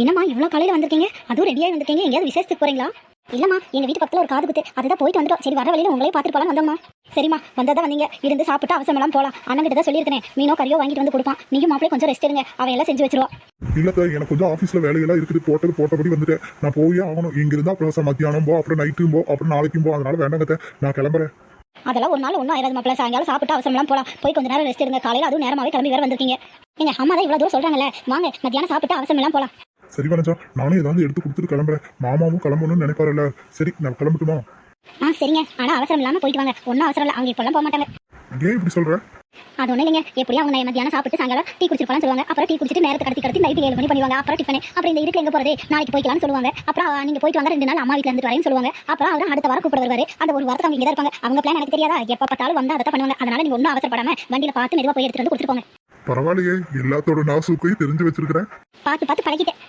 என்னம்மா இவ்வளோ காலையில் வந்திருக்கீங்க? அதுவும் ரெடியாக வந்திருக்கீங்க? எங்கேயாவது விசேஷத்துக்கு போறீங்களா? இல்லம்மா எங்க வீட்டு பக்கத்துல ஒரு காது குத்து. அதுதான் போயிட்டு வந்துட்டோம். சரி வர வழியில உங்களே பார்த்துட்டு போலாம் வந்தோம்மா. சரிம்மா வந்ததா வந்தீங்க. இருந்து சாப்பிட்டு அவசரமெல்லாம் போலாம். அண்ணன் கிட்ட தான் சொல்லியிருக்கேன். மீனோ கறியோ வாங்கிட்டு வந்து கொடுப்பான். நீங்க மாப்பிளே கொஞ்சம் ரெஸ்ட் எடுங்க. அவன் எல்லாம் செஞ்சு வச்சிருவா இல்லக்கா எனக்கு கொஞ்சம் ஆஃபீஸில் வேலையெல்லாம் இருக்குது. போட்டது போட்டபடி வந்துட்டேன். நான் போயே ஆகணும். இங்க இருந்தா அப்புறம் மத்தியானம் போ அப்புறம் நைட்டும் போ அப்புறம் நாளைக்கும் போ. அதனால வேண்டாங்க நான் கிளம்புறேன். அதெல்லாம் ஒரு நாள் ஒன்றும் ஆயிராது மாப்பிள சாயங்காலம் சாப்பிட்டு அவசரமெல்லாம் போலாம். போய் கொஞ்ச நேரம் ரெஸ்ட் எடுங்க. காலையில் அதுவும் நேரமாவே கிளம்பி வேற வந்திருக்கீங்க. எங்க அம்மா தான் இவ்வளோ தூரம் சொல்றாங்கல்ல. வாங்க மத்தியானம் சாப்பிட்டு அவசரமெல்லாம் போலாம். சரி வனஜா நானும் ஏதாவது எடுத்து கொடுத்துட்டு கிளம்புறேன். மாமாவும் கிளம்பணும்னு நினைப்பாருல்ல. சரி நான் கிளம்பட்டுமா? ஆ சரிங்க. ஆனால் அவசரம் இல்லாமல் போயிட்டு வாங்க. ஒன்றும் அவசரம் இல்லை. அவங்க இப்போல்லாம் போக மாட்டாங்க. ஏன் இப்படி சொல்ற? அது ஒன்றும் இல்லைங்க. எப்படியும் அவங்க மத்தியானம் சாப்பிட்டு சாயங்காலம் டீ குடிச்சிருப்பான்னு சொல்லுவாங்க. அப்புறம் டீ குடிச்சிட்டு நேரத்தை கடத்தி கடத்தி நைட்டு ஏழு மணி பண்ணுவாங்க அப்புறம் டிஃபன் அப்புறம் இந்த இருட்டில் எங்க போறது? நாளைக்கு போய்க்கலாம்னு சொல்லுவாங்க. அப்புறம் நீங்க போயிட்டு வாங்க. ரெண்டு நாள் அம்மா வீட்டில் இருந்துட்டு வரேன்னு சொல்லுவாங்க. அப்புறம் அவர் அடுத்த வாரம் கூப்பிட வருவாரு. அந்த ஒரு வாரத்துக்கு அவங்க இங்கே இருப்பாங்க. அவங்க பிளான் எனக்கு தெரியாதா? எப்போ பார்த்தாலும் வந்து அதை பண்ணுவாங்க. அதனால நீங்க ஒன்றும் அவசரப்படாம வண்டியில பார்த்து மெதுவாக போய் எடுத்துட்டு வந்து கொடுத்துட்டு போங்க. பரவாயில்லையே. எல்லாத்தோட நாசுக்கையும் தெரிஞ்சு வச்சிருக்கிறேன். பார்த்து பார்த்து பழகிட்டேன்.